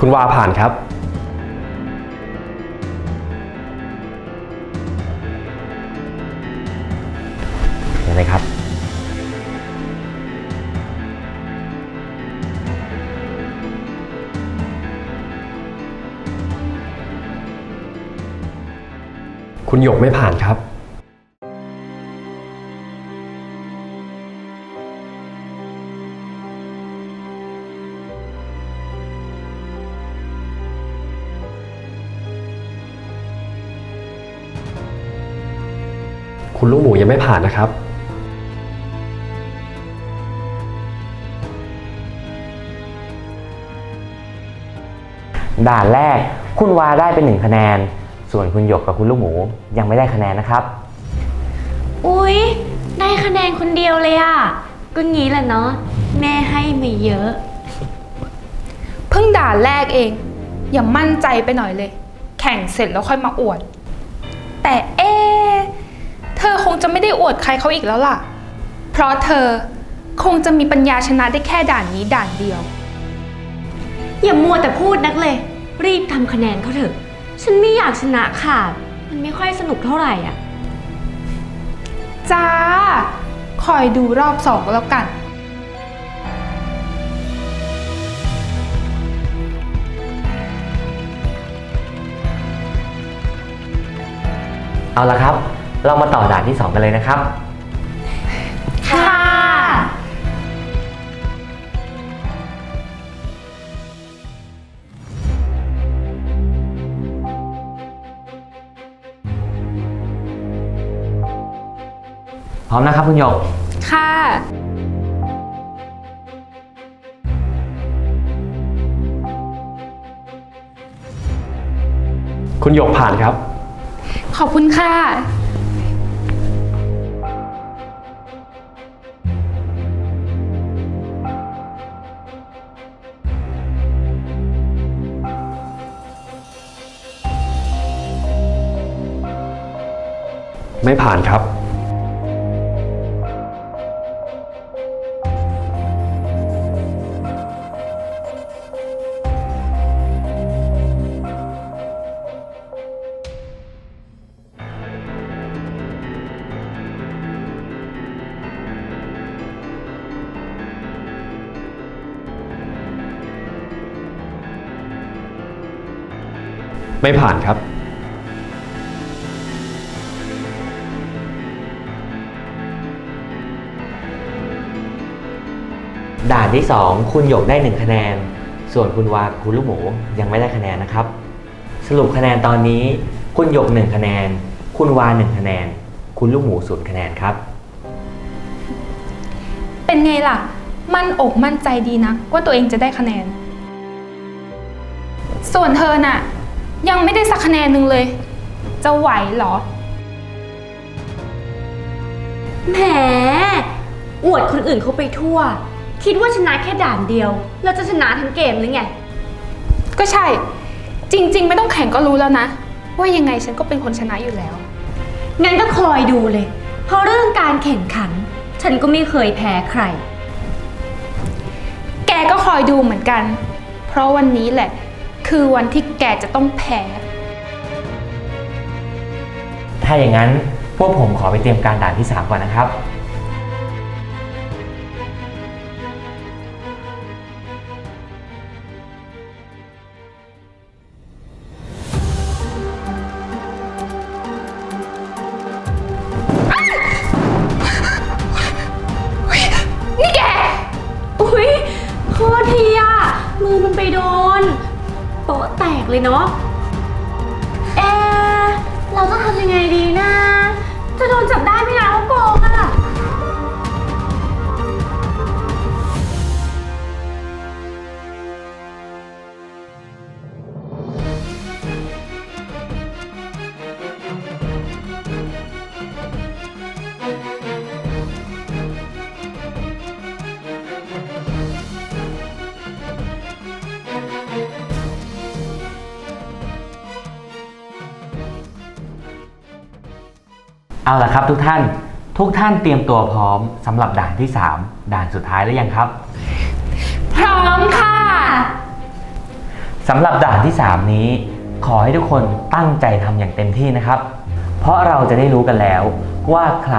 คุณวาผ่านครับ เห็นไหมครับ คุณหยกไม่ผ่านครับ คุณลูกหมูยังไม่ผ่านนะครับ ด่านแรกคุณวาได้เป็นหนึ่งคะแนน ส่วนคุณหยกกับคุณลูกหมูยังไม่ได้คะแนนนะครับ อุ๊ย ได้คะแนนคนเดียวเลยอะก็งี้แหละเนาะแม่ให้มาเยอะ เพิ่งด่านแรกเอง อย่ามั่นใจไปหน่อยเลย แข่งเสร็จแล้วค่อยมาอวด แต่เอะเธอ คงจะไม่ได้อวดใครเขาอีกแล้วล่ะ เพราะเธอคงจะมีปัญญาชนะได้แค่ด่านนี้ด่านเดียว อย่ามัวแต่พูดนักเลย รีบทำคะแนนเขาเถอะ ฉันไม่อยากชนะขาด มันไม่ค่อยสนุกเท่าไหร่อะ จ้า คอยดูรอบสองแล้วกัน เอาละครับ เรามาต่อด่านที่ 2 กันเลยนะครับ ค่ะ พร้อมนะครับคุณหยก ค่ะ คุณหยกผ่านครับ ขอบคุณค่ะ ไม่ผ่านครับ ไม่ผ่านครับ ด่านที่ 2 คุณหยกได้ 1 คะแนน ส่วนคุณวากับคุณลูกหมูยังไม่ได้คะแนนนะครับ สรุปคะแนนตอนนี้ คุณหยก 1 คะแนน คุณวา 1 คะแนน คุณลูกหมูศูนย์คะแนนครับ เป็นไงล่ะ มั่นอกมั่นใจดีนะว่าตัวเองจะได้คะแนน ส่วนเธอน่ะ ยังไม่ได้สักคะแนนหนึ่งเลย จะไหวเหรอ แหมอวดคนอื่นเขาไปทั่ว คิดว่าชนะแค่ด่านเดียว เราจะชนะทั้งเกมหรือไง ก็ใช่ จริง ๆ ไม่ต้องแข่งก็รู้แล้วนะ ว่ายังไงฉันก็เป็นคนชนะอยู่แล้ว งั้นก็คอยดูเลย เพราะเรื่องการแข่งขัน ฉันก็ไม่เคยแพ้ใคร แกก็คอยดูเหมือนกัน เพราะวันนี้แหละ คือวันที่แกจะต้องแพ้ ถ้าอย่างนั้นพวกผมขอไปเตรียมการด่านที่ 3 ก่อนนะครับ เลยเนาะ เอะเราต้องทำยังไงดีนะ จะโดนจับได้ไหมนะว่าโกงอะ เอาละครับทุกท่าน ทุกท่านเตรียมตัวพร้อมสำหรับด่านที่ 3 ด่านสุดท้ายหรือยังครับ พร้อมค่ะ สำหรับด่านที่ 3 นี้ ขอให้ทุกคนตั้งใจทำอย่างเต็มที่นะครับ เพราะเราจะได้รู้กันแล้วว่าใคร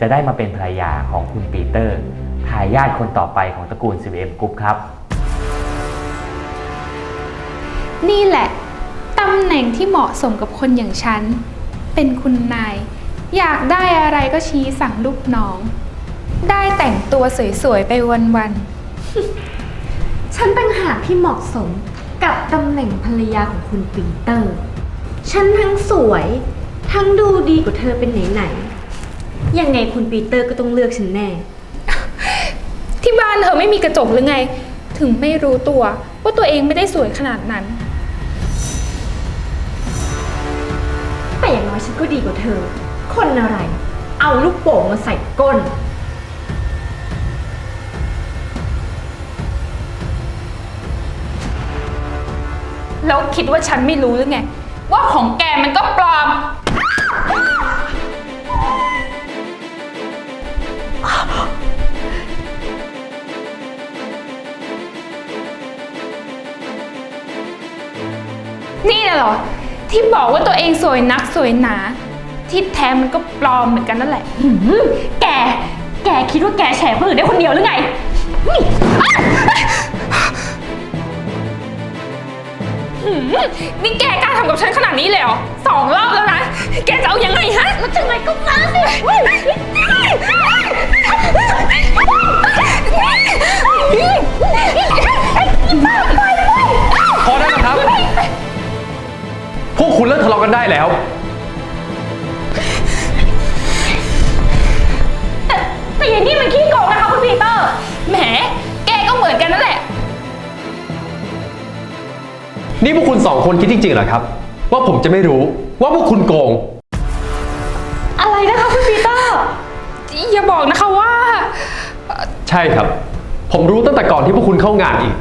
จะได้มาเป็นภรรยาของคุณปีเตอร์ทายาทคนต่อไปของตระกูล CVM Group ครับ นี่แหละตำแหน่งที่เหมาะสมกับคนอย่างฉัน เป็นคุณนาย อยากได้อะไรก็ชี้สั่งลูกน้อง ได้แต่งตัวสวยๆ ไปวันฉันต่างหากที่เหมาะสมกับตำแหน่งภรรยาของคุณปีเตอร์ ฉันทั้งสวย ทั้งดูดีกว่าเธอเป็นไหนๆ ยังไงคุณปีเตอร์ก็ต้องเลือกฉันแน่ ๆ ที่บ้านเธอไม่มีกระจกหรือไง ถึงไม่รู้ตัวว่าตัวเองไม่ได้สวยขนาดนั้น แต่อย่างน้อยฉันก็ดีกว่าเธอ คนอะไร เอาลูกโป่งมาใส่ก้น แล้วคิดว่าฉันไม่รู้หรือไง ว่าของแกมันก็ปลอม นี่น่ะเหรอ ที่บอกว่าตัวเองสวยนักสวยหนา ที่แท้มันก็ปลอมเหมือนกันนั่นแหละ หืมแก แกคิดว่าแกแฉคนอื่นได้คนเดียวหรือไงนี่หืมนี่แกกล้าทำกับฉันขนาดนี้เลยเหรอสองรอบแล้วนะ แกจะเอายังไงฮะ แล้วจะไงก็มา นี่พวกคุณสองคนคิดจริงๆเหรอครับ ว่าผมจะไม่รู้ว่าพวกคุณโกง อะไรนะคะคุณปีเตอร์ อย่าบอกนะคะว่า ใช่ครับ ผมรู้ตั้งแต่ก่อนที่พวกคุณเข้างานอีก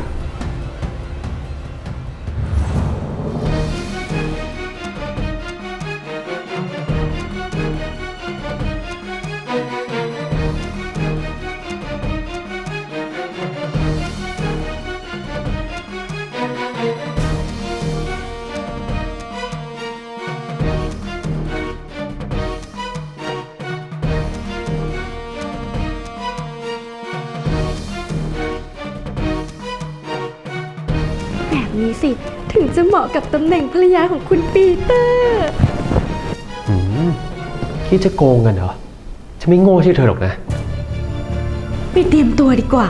แบบนี้สิ ถึงจะเหมาะกับตำแหน่งภรรยาของคุณปีเตอร์ อืมคิดจะโกงกันเหรอฉันไม่โง่ชื่อเธอหรอกนะ ไปเตรียมตัวดีกว่า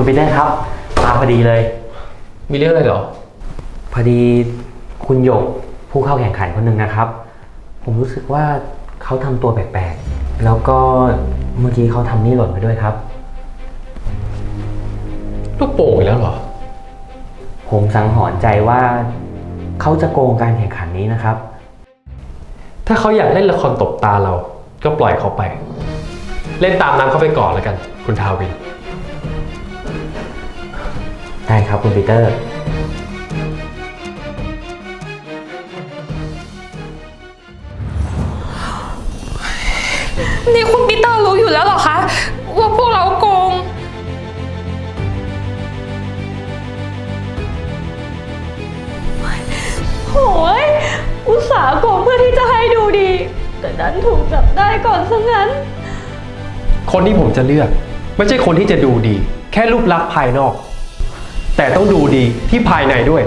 คุณปีเตอร์ครับมาพอดีเลย มีเรื่องอะไรเหรอ พอดีคุณหยกผู้เข้าแข่งขันคนหนึ่งนะครับ ผมรู้สึกว่าเขาทำตัวแปลกๆ แล้วก็เมื่อกี้เขาทำนี่หล่นไปด้วยครับ ลูกโป่งอีกแล้วเหรอ ผมสังหรณ์ใจว่าเขาจะโกงการแข่งขันนี้นะครับ ถ้าเขาอยากเล่นละครตบตาเรา ก็ปล่อยเขาไป เล่นตามน้ำเขาไปก่อนแล้วกัน คุณทาวิน ได้ครับคุณปีเตอร์ นี่คุณปีเตอร์รู้อยู่แล้วเหรอคะ ว่าพวกเราโกง โหยอุตส่าห์โกงเพื่อที่จะให้ดูดี แต่ดันถูกจับได้ก่อนซะงั้น คนที่ผมจะเลือก ไม่ใช่คนที่จะดูดี แค่รูปลักษณ์ภายนอก แต่ต้องดูดีที่ภายในด้วย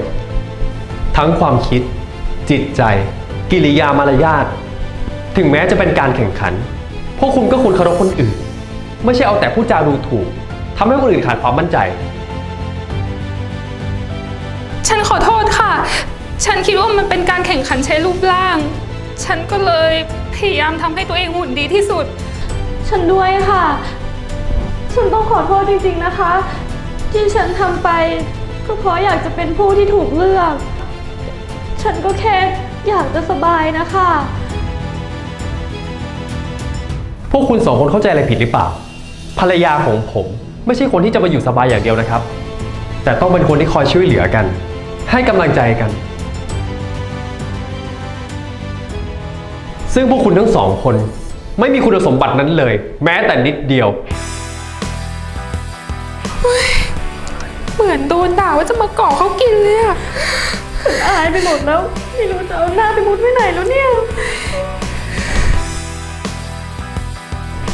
ทั้งความคิด จิตใจ กิริยามารยาท ถึงแม้จะเป็นการแข่งขัน พวกคุณก็ควรเคารพคนอื่น ไม่ใช่เอาแต่พูดจาดูถูกทำให้คนอื่นขาดความมั่นใจ ฉันขอโทษค่ะ ฉันคิดว่ามันเป็นการแข่งขันใช้รูปร่าง ฉันก็เลยพยายามทำให้ตัวเองหุ่นดีที่สุด ฉันด้วยค่ะ ฉันต้องขอโทษจริงๆนะคะ ที่ฉันทำไป ก็เพราะอยากจะเป็นผู้ที่ถูกเลือก ฉันก็แค่อยากจะสบายนะคะ พวกคุณสองคนเข้าใจอะไรผิดหรือเปล่า ภรรยาของผม ไม่ใช่คนที่จะมาอยู่สบายอย่างเดียวนะครับ แต่ต้องเป็นคนที่คอยช่วยเหลือกัน ให้กำลังใจกัน ซึ่งพวกคุณทั้งสองคน ไม่มีคุณสมบัตินั้นเลย แม้แต่นิดเดียว เหมือนโดนด่าว่าจะมาเกาะเขากินเลยอะอายไปหมดแล้ว ไม่รู้จะเอาหน้าไปมุดไว้ไหนแล้วเนี่ย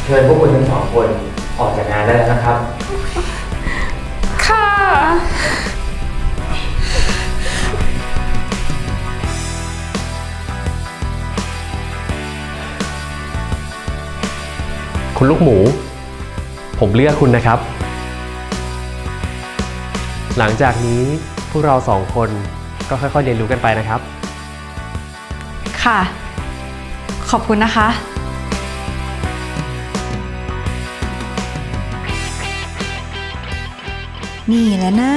เชิญพวกคุณทั้งสองคนออกจากงานได้แล้วนะครับ ค่ะ คุณลูกหมู ผมเลือกคุณนะครับ หลังจากนี้พวกเราสองคนก็ค่อยๆเรียนรู้กันไปนะครับ ค่ะ ขอบคุณนะคะ นี่แหละนะ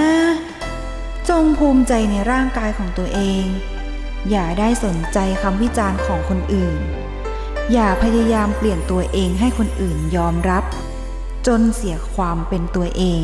จงภูมิใจในร่างกายของตัวเอง อย่าได้สนใจคำวิจารณ์ของคนอื่น อย่าพยายามเปลี่ยนตัวเองให้คนอื่นยอมรับ จนเสียความเป็นตัวเอง